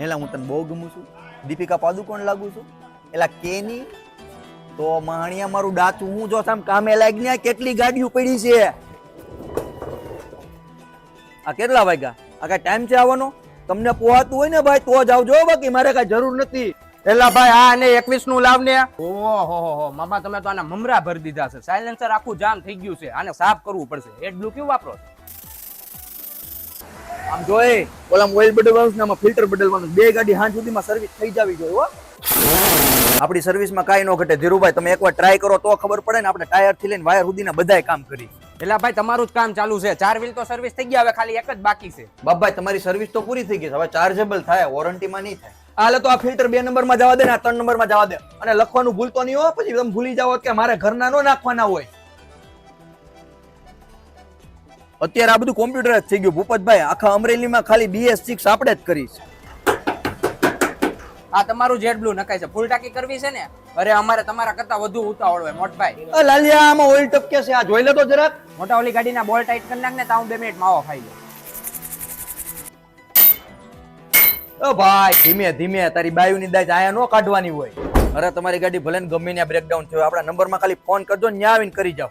એલા હું તને બહુ ગમું છું. દીપિકા પાદુકોણ લાગુ છું. એલા કેની? તો માણિયા મારું ડાચું હું જો સામ કામે લાગી કેટલી ગાડીઓ પડી છે. આ કેટલા વાગ્યા? આ કઈ ટાઈમ છે આવવાનો? તમને પોહાતું હોય ને ભાઈ, તો જ આવજો બાકી. મારે કઈ જરૂર નથી. એલા ભાઈ, આ ને એકવીસનું લાવ ને ઓહો, હો મામા, તમે તો આના મમરા ભરી દીધા છે. સાયલેન્સર આખું જામ થઈ ગયું છે. આને સાફ કરવું પડશે. એડ બ્લુ કેવું વાપરો છો? આમ જોઈએ ઓલા ઓઇલ બદલવાનું ને આમાં ફિલ્ટર બદલવાનું બે ગાડી હાંજ સુધીમાં સર્વિસ થઈ જવી જોઈએ હો. આપણી સર્વિસમાં કાંઈ ન ઘટે. ધીરુભાઈ તમે એકવાર ટ્રાય કરો તો ખબર પડે ને આપણે ટાયરથી લઈને વાયર સુધીના બધાય કામ કરી. એટલે ભાઈ તમારું જ કામ ચાલુ છે. ચાર વ્હીલ તો સર્વિસ થઈ ગયા હવે ખાલી એક જ બાકી છે. બાપભાઈ તમારી સર્વિસ તો પૂરી થઈ ગઈ છે. હવે ચાર્જેબલ થાય વોરંટીમાં નહીં થાય. હાલે તો આ ફિલ્ટર બે નંબરમાં જવા દે ને આ ત્રણ નંબરમાં જવા દે. અને લખવાનું ભૂલતો નહીં હો પછી તમે ભૂલી જાઓ કે મારે ઘરના નો નાખવાના હોય. અત્યારે આ બધું કોમ્પ્યુટર જ થઈ ગયું. ભૂપતભાઈ આખા અમરેલીમાં ખાલી બીએસ સિક્સ આપણે જ કરીશ આ તમારું જેડ બ્લુ નખાય છે. ફૂલ ટાંકી કરવી છે ને? અરે અમારે તમારા કરતા વધુ ઉતાવળ હોય મોટભાઈ. લાલિયા આમાં ઓઇલ ટપકે છે. આ જોઈ લે તો જરાક. મોટા ઓલી ગાડીના બોલ ટાઈટ કરી નાખ ને તો હું બે મિનિટ માવો ખાઈ લઉં ઓ ભાઈ ધીમે ધીમે તારી બાયુની દાજ આયા નો કાઢવાની હોય. અરે તમારી ગાડી ભલે ને ગમે ત્યાં બ્રેકડાઉન થયો આપણા નંબરમાં ખાલી ફોન કરજો ને ન્યા આવીને કરી જાઓ.